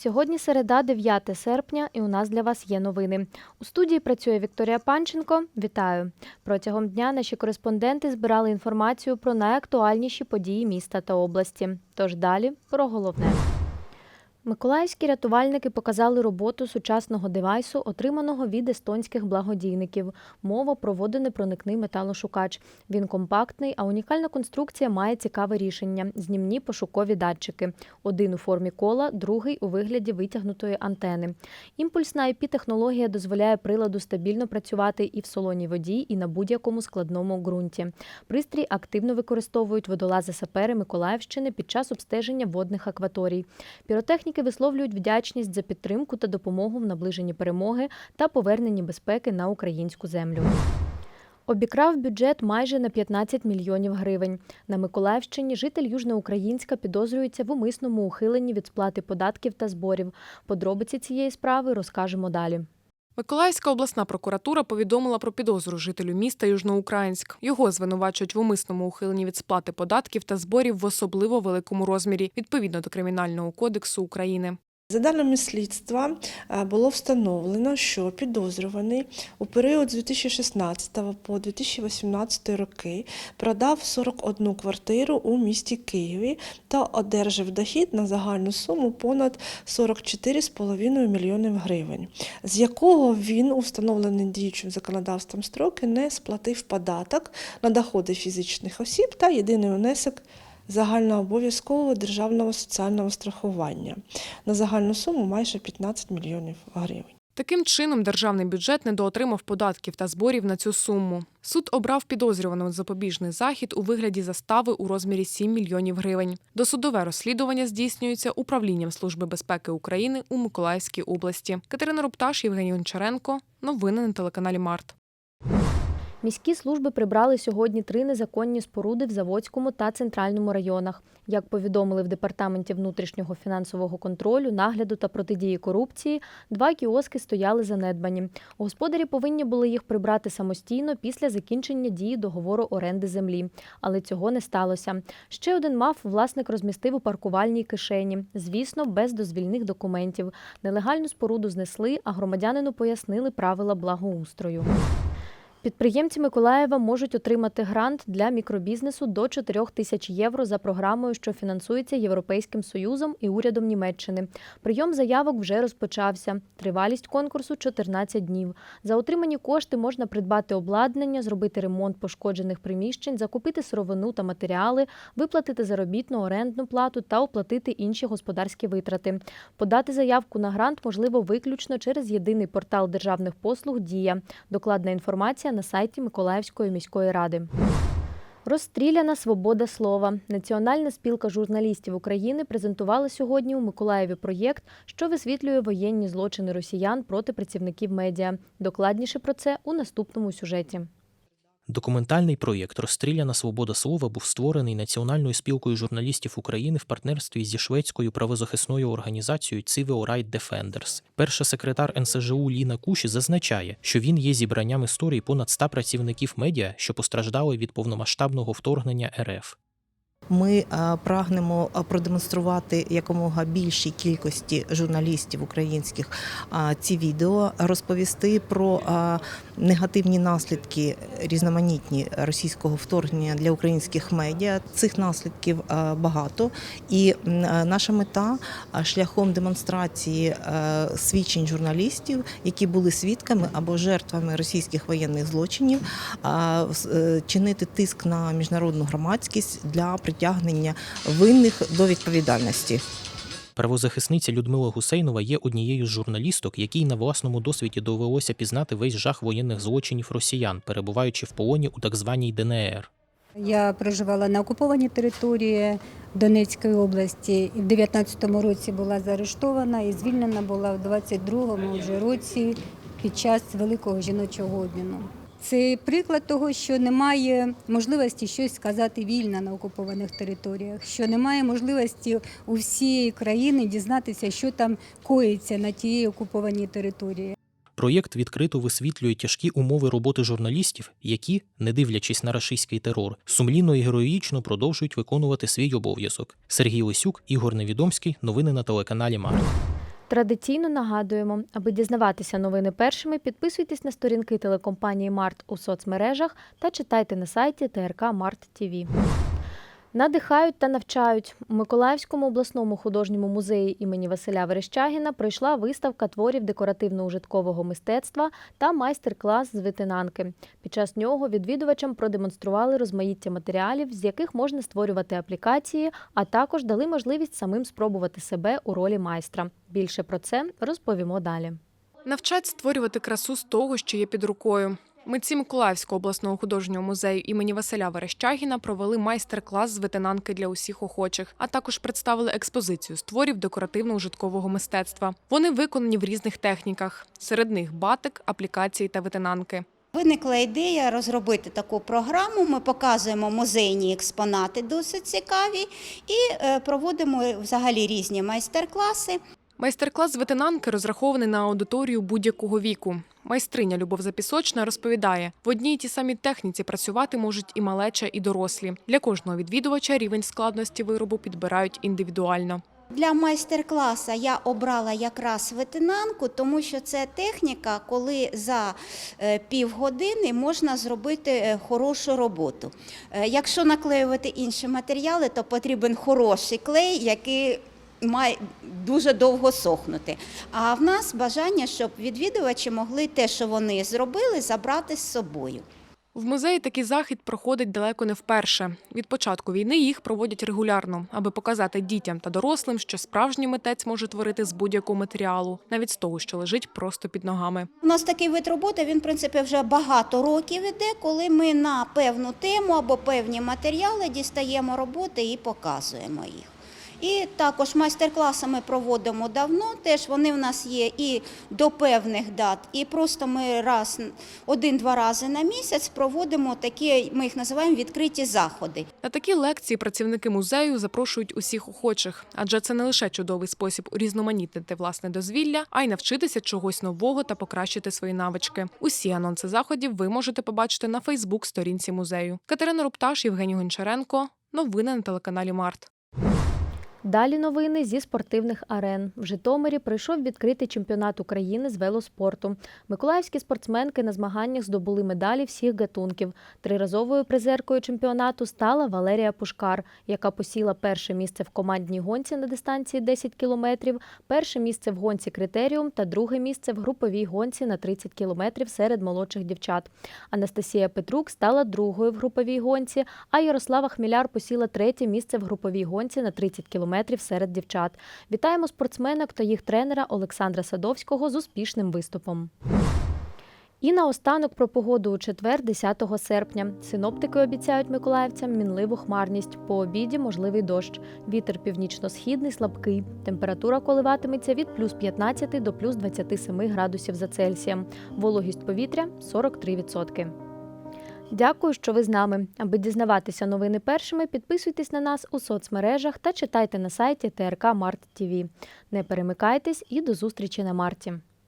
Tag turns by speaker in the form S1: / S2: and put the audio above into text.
S1: Сьогодні середа, 9 серпня, і у нас для вас є новини. У студії працює Вікторія Панченко. Вітаю! Протягом дня наші кореспонденти збирали інформацію про найактуальніші події міста та області. Тож далі про головне. Миколаївські рятувальники показали роботу сучасного девайсу, отриманого від естонських благодійників. Мова про водонепроникний металошукач. Він компактний, а унікальна конструкція має цікаве рішення: знімні пошукові датчики. Один у формі кола, другий у вигляді витягнутої антени. Імпульсна IP-технологія дозволяє приладу стабільно працювати і в солоній воді, і на будь-якому складному ґрунті. Пристрій активно використовують водолази-сапери Миколаївщини під час обстеження водних акваторій. Піротехніки висловлюють вдячність за підтримку та допомогу в наближенні перемоги та поверненні безпеки на українську землю. Обікрав бюджет майже на 15 мільйонів гривень. На Миколаївщині житель Южноукраїнська підозрюється в умисному ухиленні від сплати податків та зборів. Подробиці цієї справи розкажемо далі.
S2: Миколаївська обласна прокуратура повідомила про підозру жителю міста Южноукраїнськ. Його звинувачують в умисному ухиленні від сплати податків та зборів в особливо великому розмірі, відповідно до Кримінального кодексу України.
S3: За даними слідства, е, було встановлено, що підозрюваний у період з 2016 по 2018 роки продав 41 квартиру у місті Києві та одержав дохід на загальну суму понад 44,5 мільйонів гривень, з якого він у встановлений діючим законодавством строки не сплатив податок на доходи фізичних осіб та єдиний внесок загальнообов'язкового державного соціального страхування на загальну суму майже 15 мільйонів гривень.
S2: Таким чином, державний бюджет недоотримав податків та зборів на цю суму. Суд обрав підозрюваного запобіжний захід у вигляді застави у розмірі 7 мільйонів гривень. Досудове розслідування здійснюється управлінням Служби безпеки України у Миколаївській області. Катерина Рупташ, Євгеній Гончаренко. Новини на телеканалі Март.
S1: Міські служби прибрали сьогодні три незаконні споруди в Заводському та Центральному районах. Як повідомили в департаменті внутрішнього фінансового контролю, нагляду та протидії корупції, два кіоски стояли занедбані. Господарі повинні були їх прибрати самостійно після закінчення дії договору оренди землі, але цього не сталося. Ще один мав власник розмістив у паркувальній кишені, звісно, без дозвільних документів. Нелегальну споруду знесли, а громадянину пояснили правила благоустрою. Підприємці Миколаєва можуть отримати грант для мікробізнесу до 4 тисяч євро за програмою, що фінансується Європейським Союзом і урядом Німеччини. Прийом заявок вже розпочався. Тривалість конкурсу 14 днів. За отримані кошти можна придбати обладнання, зробити ремонт пошкоджених приміщень, закупити сировину та матеріали, виплатити заробітну орендну плату та оплатити інші господарські витрати. Подати заявку на грант можливо виключно через єдиний портал державних послуг Дія. Докладна інформація на сайті Миколаївської міської ради. Розстріляна свобода слова. Національна спілка журналістів України презентувала сьогодні у Миколаєві проєкт, що висвітлює воєнні злочини росіян проти працівників медіа. Докладніше про це у наступному сюжеті.
S4: Документальний проєкт Розстріляна свобода слова був створений Національною спілкою журналістів України в партнерстві зі шведською правозахисною організацією Civil Right Defenders. Перша секретар НСЖУ Ліна Куші зазначає, що він є зібранням історій понад 100 працівників медіа, що постраждали від повномасштабного вторгнення РФ.
S5: Ми прагнемо продемонструвати якомога більшій кількості журналістів українських е, ці відео, розповісти про негативні наслідки різноманітні російського вторгнення для українських медіа. Цих наслідків е, багато, і е, наша мета е, шляхом демонстрації свідчень журналістів, які були свідками або жертвами російських воєнних злочинів, чинити тиск на міжнародну громадськість для притягнення винних до відповідальності.
S4: Правозахисниця Людмила Гусейнова є однією з журналісток, якій на власному досвіді довелося пізнати весь жах воєнних злочинів росіян, перебуваючи в полоні у так званій ДНР.
S6: Я проживала на окупованій території Донецької області і в 19-му році була заарештована і звільнена була в 22-му вже році під час великого жіночого обміну. Це приклад того, що немає можливості щось сказати вільно на окупованих територіях, що немає можливості у всієї країни дізнатися, що там коїться на тієї окупованій території.
S4: Проєкт відкрито висвітлює тяжкі умови роботи журналістів, які, не дивлячись на рашистський терор, сумлінно і героїчно продовжують виконувати свій обов'язок. Сергій Лисюк, Ігор Невідомський. Новини на телеканалі Март.
S1: Традиційно нагадуємо, аби дізнаватися новини першими, підписуйтесь на сторінки телекомпанії Март у соцмережах та читайте на сайті ТРК Март ТВ. Надихають та навчають. У Миколаївському обласному художньому музеї імені Василя Верещагіна пройшла виставка творів декоративно-ужиткового мистецтва та майстер-клас з витинанки. Під час нього відвідувачам продемонстрували розмаїття матеріалів, з яких можна створювати аплікації, а також дали можливість самим спробувати себе у ролі майстра. Більше про це розповімо далі.
S2: Навчать створювати красу з того, що є під рукою. Митці Миколаївського обласного художнього музею імені Василя Верещагіна провели майстер-клас з ветенанки для усіх охочих, а також представили експозицію з творів декоративно-ужиткового мистецтва. Вони виконані в різних техніках. Серед них батик, аплікації та ветенанки.
S7: Виникла ідея розробити таку програму. Ми показуємо музейні експонати, досить цікаві, і е, проводимо взагалі різні майстер-класи.
S2: Майстер-клас ветенанки розрахований на аудиторію будь-якого віку. Майстриня Любов Запісочна розповідає, в одній і тій самій техніці працювати можуть і малеча, і дорослі. Для кожного відвідувача рівень складності виробу підбирають індивідуально.
S7: Для майстер-класу я обрала якраз ветенанку, тому що це техніка, коли за е, півгодини можна зробити е, хорошу роботу. Е, Якщо наклеювати інші матеріали, то потрібен хороший клей, який має дуже довго сохнути. А в нас бажання, щоб відвідувачі могли те, що вони зробили, забрати з собою.
S2: В музеї такий захід проходить далеко не вперше. Від початку війни їх проводять регулярно, аби показати дітям та дорослим, що справжній митець може творити з будь-якого матеріалу, навіть з того, що лежить просто під ногами.
S7: У нас такий вид роботи, він, в принципі, вже багато років іде, коли ми на певну тему або певні матеріали дістаємо роботи і показуємо їх. І також майстер-класи ми проводимо давно. Теж вони в нас є і до певних дат, і просто ми раз один-два рази на місяць проводимо такі, ми їх називаємо відкриті заходи.
S2: На такі лекції працівники музею запрошують усіх охочих, адже це не лише чудовий спосіб урізноманітнити власне дозвілля, а й навчитися чогось нового та покращити свої навички. Усі анонси заходів ви можете побачити на Фейсбук-сторінці музею. Катерина Рупташ, Євгеній Гончаренко. Новини на телеканалі Март.
S1: Далі новини зі спортивних арен. В Житомирі пройшов відкритий чемпіонат України з велоспорту. Миколаївські спортсменки на змаганнях здобули медалі всіх гатунків. Триразовою призеркою чемпіонату стала Валерія Пушкар, яка посіла перше місце в командній гонці на дистанції 10 кілометрів, перше місце в гонці критеріум та друге місце в груповій гонці на 30 кілометрів серед молодших дівчат. Анастасія Петрук стала другою в груповій гонці, а Ярослава Хміляр посіла третє місце в груповій гонці на 30 кілометрів серед дівчат. Вітаємо спортсменок та їх тренера Олександра Садовського з успішним виступом. І наостанок про погоду у четвер, 10 серпня. Синоптики обіцяють миколаївцям мінливу хмарність. По обіді можливий дощ. Вітер північно-східний слабкий. Температура коливатиметься від плюс 15 до плюс 27 градусів за Цельсієм. Вологість повітря 43%. Дякую, що ви з нами. Аби дізнаватися новини першими, підписуйтесь на нас у соцмережах та читайте на сайті ТРК Март ТВ. Не перемикайтесь і до зустрічі на марті.